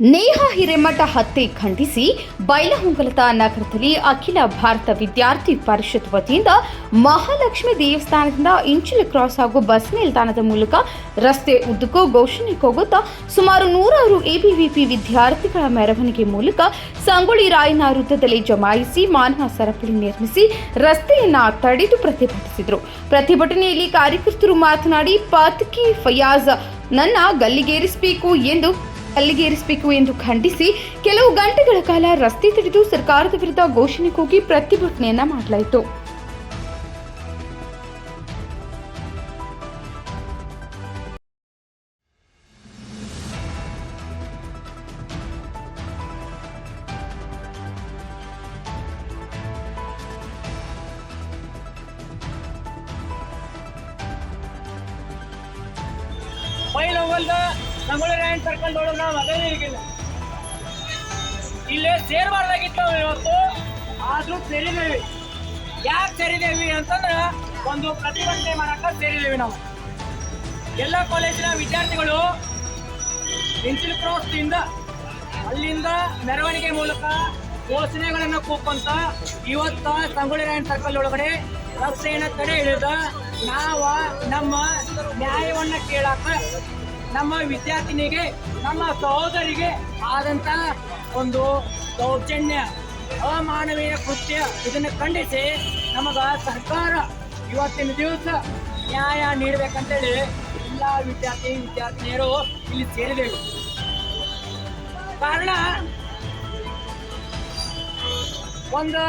ನೇಹ ಹಿರೇಮಠ ಹತ್ಯೆ ಖಂಡಿಸಿ ಬೈಲಹೊಂಗಲದ ನಗರದಲ್ಲಿ ಅಖಿಲ ಭಾರತ ವಿದ್ಯಾರ್ಥಿ ಪರಿಷತ್ ವತಿಯಿಂದ ಮಹಾಲಕ್ಷ್ಮಿ ದೇವಸ್ಥಾನದಿಂದ ಇಂಚಿಲ್ ಕ್ರಾಸ್ ಹಾಗೂ ಬಸ್ ನಿಲ್ದಾಣದ ಮೂಲಕ ರಸ್ತೆ ಉದ್ದಕ್ಕೂ ಘೋಷಣೆ ಕೂಗುತ್ತಾ ಸುಮಾರು ನೂರಾರು ಎಬಿವಿಪಿ ವಿದ್ಯಾರ್ಥಿಗಳ ಮೆರವಣಿಗೆ ಮೂಲಕ ಸಂಗೊಳ್ಳಿ ರಾಯನ ವೃತ್ತದಲ್ಲಿ ಜಮಾಯಿಸಿ ಮಾನವ ಸರಪಳಿ ನಿರ್ಮಿಸಿ ರಸ್ತೆಯನ್ನ ತಡೆದು ಪ್ರತಿಭಟಿಸಿದರು. ಪ್ರತಿಭಟನೆಯಲ್ಲಿ ಕಾರ್ಯಕರ್ತರು ಮಾತನಾಡಿ, ಪಾತ್ಕಿ ಫಯಾಜ್ ನನ್ನ ಗಲ್ಲಿಗೇರಿಸಬೇಕು ಎಂದು ಗಲ್ಲಿಗೇರಿಸಬೇಕು ಎಂದು ಖಂಡಿಸಿ ಕೆಲವು ಗಂಟೆಗಳ ಕಾಲ ರಸ್ತೆ ತಡೆದು ಸರ್ಕಾರದ ವಿರುದ್ಧ ಘೋಷಣೆ ಕೂಗಿ ಪ್ರತಿಭಟನೆಯನ್ನ ಮಾಡಲಾಯಿತು. ಸಂಗೊಳ್ಳಿ ರಾಯನ್ ಸರ್ಕಲ್ ಒಳಗೆ ನಾವು ಅದೇ ಈಗಿಲ್ಲ ಇಲ್ಲೇ ಸೇರ್ಬಾರ್ದಾಗಿತ್ತು ಇವತ್ತು. ಆದ್ರೂ ಸೇರಿದೇವಿ ಯಾಕೆ ಸೇರಿದೇವಿ ಅಂತಂದ್ರೆ ಒಂದು ಪ್ರತಿಭಟನೆ ಮಾಡಕ್ಕ ಸೇರಿದೇವಿ ನಾವು. ಎಲ್ಲ ಕಾಲೇಜಿನ ವಿದ್ಯಾರ್ಥಿಗಳು ಪೆನ್ಸಿಲ್ ಕ್ರಾಸ್ನಿಂದ ಅಲ್ಲಿಂದ ಮೆರವಣಿಗೆ ಮೂಲಕ ಘೋಷಣೆಗಳನ್ನು ಕೂಕೊಂತ ಇವತ್ತ ಸಂಗೊಳ್ಳಿ ರಾಯನ್ ಸರ್ಕಲ್ ಒಳಗಡೆ ರಸ್ತೆಯನ್ನು ತಡೆ ಹಿಡಿದ ನಾವ ನಮ್ಮ ನ್ಯಾಯವನ್ನ ಕೇಳಾಕ ನಮ್ಮ ವಿದ್ಯಾರ್ಥಿನಿಗೆ, ನಮ್ಮ ಸಹೋದರಿಗೆ ಆದಂತ ಒಂದು ದೌರ್ಜನ್ಯ ಅಮಾನವೀಯ ಕೃತ್ಯ ಇದನ್ನ ಖಂಡಿಸಿ ನಮಗ ಸರ್ಕಾರ ಇವತ್ತಿನ ದಿವಸ ನ್ಯಾಯ ನೀಡಬೇಕಂತೇಳಿ ಎಲ್ಲ ವಿದ್ಯಾರ್ಥಿ, ವಿದ್ಯಾರ್ಥಿನಿಯರು ಇಲ್ಲಿ ಸೇರಿದೆವು ಕಾರಣ ಒಂದು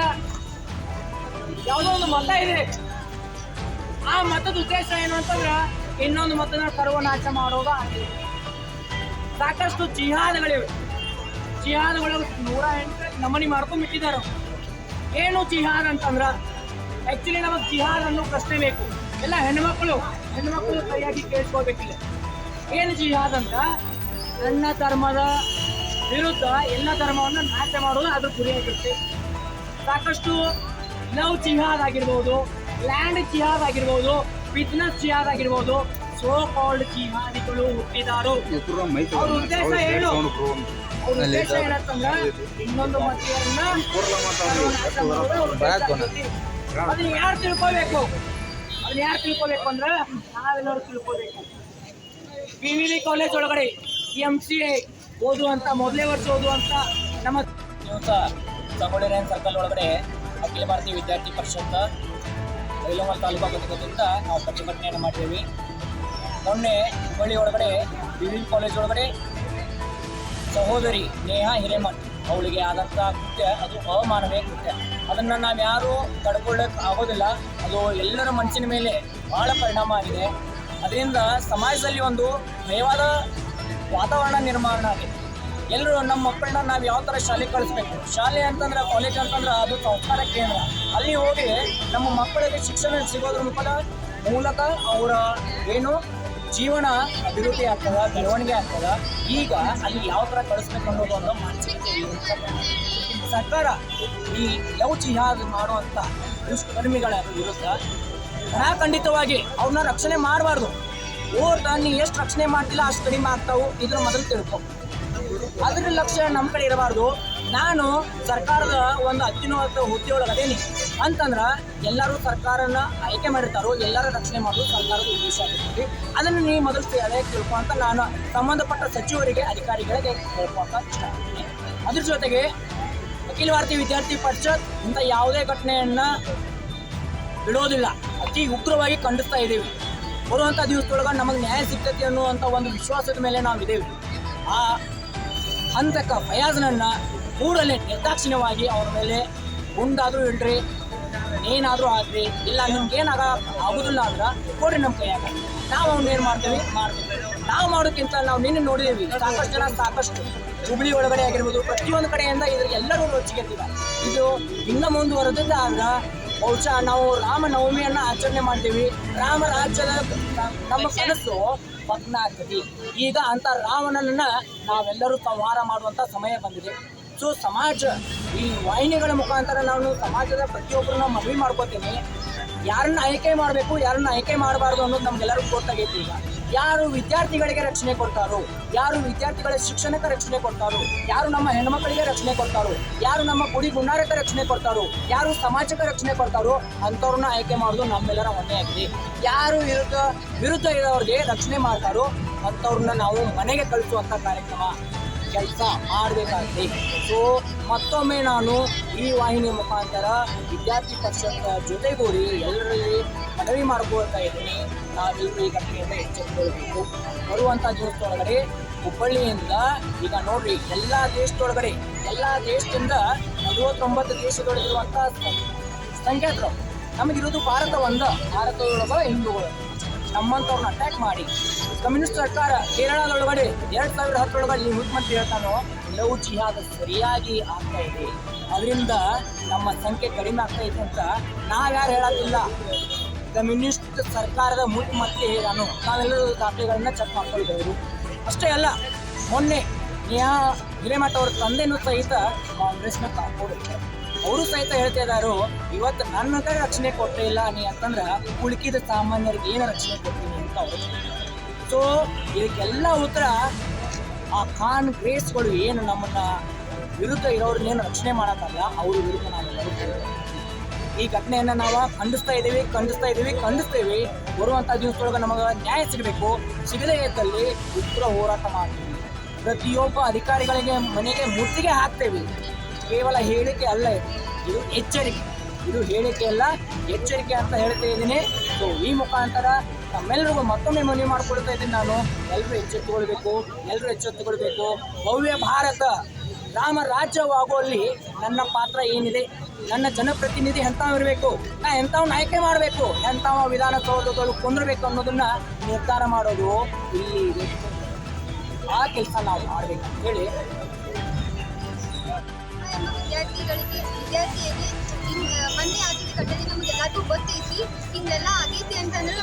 ಯಾವುದೋ ಒಂದು ಮತ ಇದೆ. ಆ ಮತದ ಉದ್ದೇಶ ಏನು ಅಂತಂದ್ರೆ ಇನ್ನೊಂದು ಮತನ ಸರ್ವನಾಶ ಮಾಡೋದು ಆಗಿದೆ. ಸಾಕಷ್ಟು ಜಿಹಾದ್ಗಳಿವೆ. ಜಿಹಾದ್ಗಳು ನೂರ ಎಂಟು ನಮನಿ ಮಾಡ್ಕೊಂಡ್ಬಿಟ್ಟಿದ್ದಾರೆ. ಏನು ಜಿಹಾದ್ ಅಂತಂದ್ರ ಆಕ್ಚುಲಿ ನಮಗೆ ಜಿಹಾದ್ ಅನ್ನೋ ಪ್ರಶ್ನೆ ಬೇಕು. ಎಲ್ಲ ಹೆಣ್ಮಕ್ಳು ಹೆಣ್ಮಕ್ಳು ಸರಿಯಾಗಿ ಕೇಳಿಸ್ಕೋಬೇಕಿಲ್ಲ ಏನು ಜಿಹಾದ್ ಅಂತ? ನನ್ನ ಧರ್ಮದ ವಿರುದ್ಧ ಎಲ್ಲ ಧರ್ಮವನ್ನು ನಾಶ ಮಾಡೋದು ಅದ್ರ ಗುರಿಯಾಗಿರುತ್ತೆ ಸಾಕಷ್ಟು ಲವ್ ಜಿಹಾದ್ ಆಗಿರ್ಬೋದು, ಲ್ಯಾಂಡ್ ಜಿಹಾದ್ ಆಗಿರ್ಬೋದು ಬಿಸ್ನೆಸ್ ಜಿಹಾದ್ ಆಗಿರ್ಬೋದು. ಸೋ ಕಾಲ್ಡ್ ಜಿಹಾದಿಗಳು ಹುಟ್ಟಿದಾರು. ಅವ್ರ ಉದ್ದೇಶ ಹೇಳು ಅವ್ರ ಉದ್ದೇಶ ಏನಂತಂದ್ರೆ ಇನ್ನೊಂದು ಮತೀಯರನ್ನ ಅದನ್ನ ಯಾರು ತಿಳ್ಕೋಬೇಕು? ಅದನ್ನ ಯಾರು ತಿಳ್ಕೋಬೇಕು ಅಂದ್ರೆ ನಾವೆಲ್ಲರೂ ತಿಳ್ಕೋಬೇಕು. ಪಿ ವಿ ಕಾಲೇಜ್ ಒಳಗಡೆ ಎಂ ಸಿ ಎ ಓದುವಂತ ಮೊದಲೇ ವರ್ಷ ಓದುವಂತ ನಮ್ಮ ದಿವಸ ಸರ್ಕಲ್ ಒಳಗಡೆ ಅಖಿಲ ಭಾರತೀಯ ವಿದ್ಯಾರ್ಥಿ ಪರಿಷತ್ ಬೈಲಹೊಂಗಲ ತಾಲೂಕು ಘಟಕದಿಂದ ನಾವು ಪ್ರತಿಭಟನೆಯನ್ನು ಮಾಡಿದ್ದೀವಿ. ಮೊನ್ನೆ ಹುಬ್ಬಳ್ಳಿ ಒಳಗಡೆ ವಿವಿನ್ ಕಾಲೇಜ್ ಒಳಗಡೆ ಸಹೋದರಿ ನೇಹಾ ಹಿರೇಮನ್ ಅವಳಿಗೆ ಆದಂಥ ಕೃತ್ಯ, ಅದು ಅವಮಾನವೇ ಕೃತ್ಯ. ಅದನ್ನು ನಾವು ಯಾರೂ ತಡ್ಕೊಳ್ಳೋಕೆ ಆಗೋದಿಲ್ಲ. ಅದು ಎಲ್ಲರ ಮನಸ್ಸಿನ ಮೇಲೆ ಬಹಳ ಪರಿಣಾಮ ಆಗಿದೆ. ಅದರಿಂದ ಸಮಾಜದಲ್ಲಿ ಒಂದು ಭಯವಾದ ವಾತಾವರಣ ನಿರ್ಮಾಣ ಆಗಿದೆ. ಎಲ್ಲರೂ ನಮ್ಮ ಮಕ್ಕಳನ್ನ ನಾವು ಯಾವ ಥರ ಶಾಲೆಗೆ ಕಳಿಸ್ಬೇಕು? ಶಾಲೆ ಅಂತಂದ್ರೆ ಕಾಲೇಜ್ ಅಂತಂದ್ರೆ ಅದು ಸಂಸ್ಕಾರ ಕೇಂದ್ರ. ಅಲ್ಲಿ ಹೋಗಿ ನಮ್ಮ ಮಕ್ಕಳಿಗೆ ಶಿಕ್ಷಣ ಸಿಗೋದ್ರ ಮುಖದ ಮೂಲಕ ಅವರ ಏನು ಜೀವನ ಅಭಿವೃದ್ಧಿ ಆಗ್ತದ, ಬೆಳವಣಿಗೆ ಆಗ್ತದ, ಈಗ ಅಲ್ಲಿ ಯಾವ ಥರ ಕಳಿಸ್ಬೇಕು ಅನ್ನೋದು ಒಂದು ಮಾನಸಿಕತೆ. ಸರ್ಕಾರ ಈ ಲವ್ ಜಿಹಾದ್ ಮಾಡುವಂಥ ದುಷ್ಕರ್ಮಿಗಳ ವಿರುದ್ಧ ಖಂಡಿತವಾಗಿ ಅವ್ರನ್ನ ರಕ್ಷಣೆ ಮಾಡಬಾರ್ದು. ಓರ್ ನೀ ಎಷ್ಟು ರಕ್ಷಣೆ ಮಾಡ್ತಿಲ್ಲ ಅಷ್ಟು ಕಡಿಮೆ ಆಗ್ತಾವು, ಇದ್ರ ಮೊದಲು ತಿಳ್ಕೊ. ಅದ್ರ ಲಕ್ಷ್ಯ ನಮ್ಮ ಕಡೆ ಇರಬಾರ್ದು. ನಾನು ಸರ್ಕಾರದ ಒಂದು ಅತ್ಯುನ್ನತ ಹುದ್ದೆಯೊಳಗೆ ಅದೇನಿ ಅಂತಂದ್ರೆ ಎಲ್ಲರೂ ಸರ್ಕಾರನ ಆಯ್ಕೆ ಮಾಡಿರ್ತಾರೋ, ಎಲ್ಲರ ರಕ್ಷಣೆ ಮಾಡೋದು ಸರ್ಕಾರದ ಉದ್ದೇಶ ಆಗಿರ್ತೀವಿ ಅದನ್ನು ನೀವು ಮೊದಲು ಸರಿಯಾಗಿ ತಿಳ್ಕೊ ಅಂತ ನಾನು ಸಂಬಂಧಪಟ್ಟ ಸಚಿವರಿಗೆ, ಅಧಿಕಾರಿಗಳಿಗೆ ಹೇಳ್ಕೊಂತ ಇಷ್ಟಪಡ್ತೀನಿ. ಅದ್ರ ಜೊತೆಗೆ ಅಖಿಲ ಭಾರತೀಯ ವಿದ್ಯಾರ್ಥಿ ಪರಿಷತ್ ಇಂಥ ಯಾವುದೇ ಘಟನೆಯನ್ನ ಬಿಡೋದಿಲ್ಲ. ಅತಿ ಉಗ್ರವಾಗಿ ಖಂಡಿಸ್ತಾ ಇದ್ದೀವಿ. ಬರುವಂಥ ದಿವಸದೊಳಗೆ ನಮಗೆ ನ್ಯಾಯ ಸಿಗ್ತೈತಿ ಅನ್ನುವಂಥ ಒಂದು ವಿಶ್ವಾಸದ ಮೇಲೆ ನಾವು ಇದ್ದೇವೆ ಆ ಹಂತಕ ಫಯಾಜ್ನನ್ನು ಕೂಡಲೇ ನಿರ್ದಾಕ್ಷಿಣ್ಯವಾಗಿ ಅವ್ರ ಮೇಲೆ ಗುಂಡಾದರೂ ಇಡ್ರಿ, ಏನಾದರೂ ಆಗ್ರಿ ಇಲ್ಲ ನಿಮ್ಗೆ ಏನಾಗ ಆಗುದಿಲ್ಲ ಅಂದ್ರೆ ಕೊಡ್ರಿ ನಮ್ಮ ಕೈಯಾಗ. ನಾವು ಅವ್ನ ಏನು ಮಾಡ್ತೀವಿ? ಮಾಡ್ತೀವಿ. ನಾವು ಮಾಡೋಕ್ಕಿಂತ ನಾವು ನಿನ್ನೆ ನೋಡಿದ್ದೀವಿ ಸಾಕಷ್ಟು ಜನ ಸಾಕಷ್ಟು ಹುಬ್ಳಿ ಒಳಗಡೆ ಆಗಿರ್ಬೋದು, ಪ್ರತಿಯೊಂದು ಕಡೆಯಿಂದ ಇದ್ರ ಎಲ್ಲರೂ ರೊಚ್ಚಿಗೆತ್ತಿದ ಇದು ಇನ್ನ ಮುಂದುವರೆದಿದ್ದ ಆದ್ರೆ ಬಹುಶಃ ನಾವು ರಾಮ ನವಮಿಯನ್ನ ಆಚರಣೆ ಮಾಡ್ತೀವಿ. ರಾಮ ರಾಜ್ಯದ ನಮ್ಮ ಕನಸು ಭಗ್ನ ಆಗ್ತದೆ ಈಗ ಅಂತ ರಾವಣನನ್ನ ನಾವೆಲ್ಲರೂ ಸಂಹಾರ ಮಾಡುವಂತ ಸಮಯ ಬಂದಿದೆ. ಸೊ ಸಮಾಜ, ಈ ವಾಹಿನಿಗಳ ಮುಖಾಂತರ ನಾನು ಸಮಾಜದ ಪ್ರತಿಯೊಬ್ಬರನ್ನ ಮನವಿ ಮಾಡ್ಕೋತೀನಿ. ಯಾರನ್ನ ಆಯ್ಕೆ ಮಾಡಬೇಕು, ಯಾರನ್ನ ಆಯ್ಕೆ ಮಾಡಬಾರ್ದು ಅನ್ನೋದು ನಮ್ಗೆಲ್ಲರಿಗೂ ಗೊತ್ತಾಗೈತಿ ಈಗ. ಯಾರು ವಿದ್ಯಾರ್ಥಿಗಳಿಗೆ ರಕ್ಷಣೆ ಕೊಡ್ತಾರೋ, ಯಾರು ವಿದ್ಯಾರ್ಥಿಗಳ ಶಿಕ್ಷಣಕ್ಕೆ ರಕ್ಷಣೆ ಕೊಡ್ತಾರೋ, ಯಾರು ನಮ್ಮ ಹೆಣ್ಮಕ್ಳಿಗೆ ರಕ್ಷಣೆ ಕೊಡ್ತಾರೋ, ಯಾರು ನಮ್ಮ ಗುಡಿ ಗುಂಡಾರಕ್ಕೆ ರಕ್ಷಣೆ ಕೊಡ್ತಾರೋ, ಯಾರು ಸಮಾಜಕ್ಕೆ ರಕ್ಷಣೆ ಕೊಡ್ತಾರೋ, ಅಂಥವ್ರನ್ನ ಆಯ್ಕೆ ಮಾಡೋದು ನಮ್ಮೆಲ್ಲರ ಹೊಣೆಯಾಗಿದೆ ಯಾರು ವಿರುದ್ಧ ವಿರುದ್ಧ ಇರೋರಿಗೆ ರಕ್ಷಣೆ ಮಾಡ್ತಾರೋ, ಅಂಥವ್ರನ್ನ ನಾವು ಮನೆಗೆ ಕಳಿಸುವಂಥ ಕಾರ್ಯಕ್ರಮ, ಕೆಲಸ ಮಾಡಬೇಕಾಗಿದೆ. ಸೊ ಮತ್ತೊಮ್ಮೆ ನಾನು ಈ ವಾಹಿನಿ ಮುಖಾಂತರ ವಿದ್ಯಾರ್ಥಿ ಪರಿಷತ್ ಜೊತೆಗೂಡಿ ಎಲ್ಲರಲ್ಲಿ ಮನವಿ ಮಾಡ್ಕೊಳ್ತಾ ಇದ್ದೀನಿ. ನಾವೆಲ್ಲರೂ ಈಗ ಘಟನೆಯಿಂದ ಎಚ್ಚೆತ್ತುಕೊಳ್ಬೇಕು ಬರುವಂಥ ದಿವಸದೊಳಗಡೆ ಹುಬ್ಬಳ್ಳಿಯಿಂದ ಈಗ ನೋಡ್ರಿ, ಎಲ್ಲ ದೇಶದೊಳಗಡೆ, ಎಲ್ಲ ದೇಶದಿಂದ ನಲವತ್ತೊಂಬತ್ತು ದೇಶದೊಳಗಿರುವಂಥ ಸಂಖ್ಯಾತರು. ನಮಗಿರೋದು ಭಾರತ ಒಂದ, ಭಾರತದೊಳಗ ಹಿಂದೂಗಳು. ನಮ್ಮಂಥವ್ರನ್ನ ಅಟ್ಯಾಕ್ ಮಾಡಿ. ಕಮ್ಯುನಿಸ್ಟ್ ಸರ್ಕಾರ ಕೇರಳದೊಳಗಡೆ ಎರಡ್ ಸಾವಿರದ ಹತ್ತರೊಳಗಡೆ ಈ ಮುಖ್ಯಮಂತ್ರಿ ಹೇಳ್ತಾನೋ ಲವ್ ಜಿಹಾದ್ ಸರಿಯಾಗಿ ಆಗ್ತಾ ಇದೆ. ಅದರಿಂದ ನಮ್ಮ ಸಂಖ್ಯೆ ಕಡಿಮೆ ಆಗ್ತಾ ಇದೆ ಅಂತ ನಾವ್ಯಾರು ಹೇಳೋದಿಲ್ಲ. ಕಮ್ಯುನಿಸ್ಟ್ ಸರ್ಕಾರದ ಮುಖ್ಯಮಂತ್ರಿ ನಾನು, ನಾವೆಲ್ಲರೂ ದಾಖಲೆಗಳನ್ನ ಚೆಕ್ ಮಾಡ್ಕೊಳ್ಬಹುದು. ಅಷ್ಟೇ ಅಲ್ಲ, ಮೊನ್ನೆ ನೇಹಾ ಹಿರೇಮಠ ಅವ್ರ ತಂದೆನೂ ಸಹಿತ ಕಾಂಗ್ರೆಸ್ನ ಕಾಪಾಡಿದ್ದಾರೆ ಅವರು ಸಹಿತ ಹೇಳ್ತಾ ಇದ್ದಾರು ಇವತ್ತು ಹತ್ರ ರಕ್ಷಣೆ ಕೊಟ್ಟೇ ಇಲ್ಲ ನೀ ಅಂತಂದ್ರೆ ಉಳುಕಿದ ಸಾಮಾನ್ಯರಿಗೆ ಏನು ರಕ್ಷಣೆ ಕೊಡ್ತೀನಿ ಅಂತ ಅವರು ಸೊ ಇದಕ್ಕೆಲ್ಲ ಉತ್ತರ, ಆ ಖಾನ್ ಗ್ರೇಸ್ಗಳು ಏನು ನಮ್ಮನ್ನ ವಿರುದ್ಧ ಇರೋರ್ನೇನು ರಕ್ಷಣೆ ಮಾಡೋಕ್ಕಲ್ಲ ಅವ್ರ ವಿರುದ್ಧ ನಾನು. ಈ ಘಟನೆಯನ್ನ ನಾವು ಖಂಡಿಸ್ತಾ ಇದ್ದೀವಿ ಖಂಡಿಸ್ತಾ ಇದ್ದೀವಿ, ಖಂಡಿಸ್ತೇವೆ. ಬರುವಂಥ ದಿವಸದೊಳಗೆ ನಮಗೆ ನ್ಯಾಯ ಸಿಗಬೇಕು. ಸಿಗದೇ ಇದ್ದಲ್ಲಿ ಉಗ್ರ ಹೋರಾಟ ಮಾಡ್ತೀವಿ. ಪ್ರತಿಯೊಬ್ಬ ಅಧಿಕಾರಿಗಳಿಗೆ ಮನೆಗೆ ಮುತ್ತಿಗೆ ಹಾಕ್ತೇವೆ. ಕೇವಲ ಹೇಳಿಕೆ ಅಲ್ಲ ಇದು. ಎಚ್ಚರಿಕೆ. ಇದು ಹೇಳಿಕೆ ಅಲ್ಲ, ಎಚ್ಚರಿಕೆ ಅಂತ ಹೇಳ್ತಾ ಇದ್ದೀನಿ. ಸೊ ಈ ಮುಖಾಂತರ ನಮ್ಮೆಲ್ಲರಿಗೂ ಮತ್ತೊಮ್ಮೆ ಮನವಿ ಮಾಡ್ಕೊಳ್ತಾ ಇದ್ದೀನಿ ನಾನು. ಎಲ್ಲರೂ ಎಚ್ಚೆತ್ತುಕೊಳ್ಬೇಕು ಎಲ್ಲರೂ ಎಚ್ಚೆತ್ತುಕೊಳ್ಬೇಕು ಭವ್ಯ ಭಾರತ! ರಾಮ ರಾಜ್ಯವಾಗುವಲ್ಲಿ ನನ್ನ ಪಾತ್ರ ಏನಿದೆ? ನನ್ನ ಜನಪ್ರತಿನಿಧಿ ಎಂಥವ್ ಇರಬೇಕು? ನಾ ಎಂಥವ್ನ ಆಯ್ಕೆ ಮಾಡಬೇಕು? ಎಂಥವ ವಿಧಾನಸೌಧಗಳು ಕೊಂದಿರಬೇಕು ಅನ್ನೋದನ್ನ ನಿರ್ಧಾರ ಮಾಡೋದು ಇಲ್ಲಿ. ಆ ಕೆಲಸ ನಾವು ಮಾಡಬೇಕು ಅಂತ ಹೇಳಿ ಎಂಬ ವಿದ್ಯಾರ್ಥಿಗಳಿಗೆ ವಿದ್ಯಾರ್ಥಿಯಲ್ಲಿ ಹಿಂಗ್ ಮೊನ್ನೆ ಆಗಿದ್ದ ಘಟನೆ ನಮಗೆಲ್ಲರಿಗೂ ಗೊತ್ತೈತಿ. ಹಿಂಗೆಲ್ಲ ಆಗೈತಿ ಅಂತಂದ್ರೆ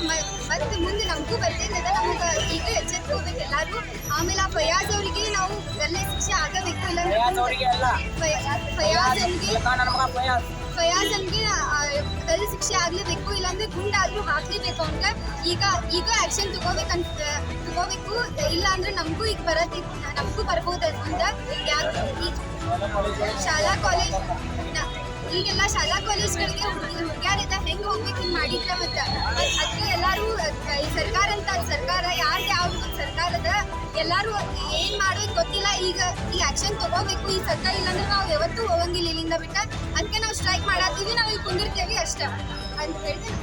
ಮತ್ತೆ ಮುಂದೆ ನಮಗೂ ಬರ್ತೈತದ ನಮಗೆ ಈಗ ಎಚ್ಚೆತ್ಕೋಬೇಕು ಎಲ್ಲರೂ ಆಮೇಲೆ ಆ ಫಯಾಜ್ ಅವರಿಗೆ ನಾವು ಎಲ್ಲ ಶಿಕ್ಷೆ ಆಗಬೇಕು ಇಲ್ಲ ಫಯಾಜ್ ಅವರಿಗೆ ಅಲ್ಲ ಕಲ್ಲು ಶಿಕ್ಷೆ ಆಗ್ಲೇಬೇಕು ಇಲ್ಲಾಂದ್ರೆ ಗುಂಡಾದ್ರೂ ಹಾಕ್ಲೇಬೇಕು ಅಂತ ಈಗ ಈಗ ಆಕ್ಷನ್ ತಗೋಬೇಕಂತ, ತಗೋಬೇಕು. ಇಲ್ಲ ಅಂದ್ರೆ ನಮಗೂ ಈಗ ಬರತ್ತೆ ನಮಗೂ ಬರ್ಬೋದು ಅಂತ ಯಾರು ಶಾಲಾ ಕಾಲೇಜ್ ಈಗೆಲ್ಲ ಶಾಲಾ ಕಾಲೇಜ್ಗಳಿಗೆ ಹುಡುಗಿಯಾರಿದ್ದ ಹೆಂಗೆ ಹೋಗ್ಬೇಕು ಹಿಂಗೆ ಮಾಡಿದ್ರ ಮತ್ತೆ? ಅದಕ್ಕೆ ಎಲ್ಲರೂ ಎಲ್ಲರೂ ಏನ್ ಮಾಡೋದು ಗೊತ್ತಿಲ್ಲ. ಈಗ ಈ ಆಕ್ಷನ್ ತಗೋಬೇಕು, ಈ ಸರ್ಕಾರ ಇಲ್ಲಾಂದ್ರೆ ನಾವು ಯಾವತ್ತೂ ಹೋಗಂಗಿಲ್ಲ ಇಲ್ಲಿಂದ ಬಿಟ್ಟ. ಅದಕ್ಕೆ ನಾವು ಸ್ಟ್ರೈಕ್ ಮಾಡತ್ತೀವಿ ನಾವು ಇಲ್ಲಿ ಕುಂದಿರ್ತೇವಿ ಅಷ್ಟೇ ಅಂತ ಹೇಳ್ತೀನಿ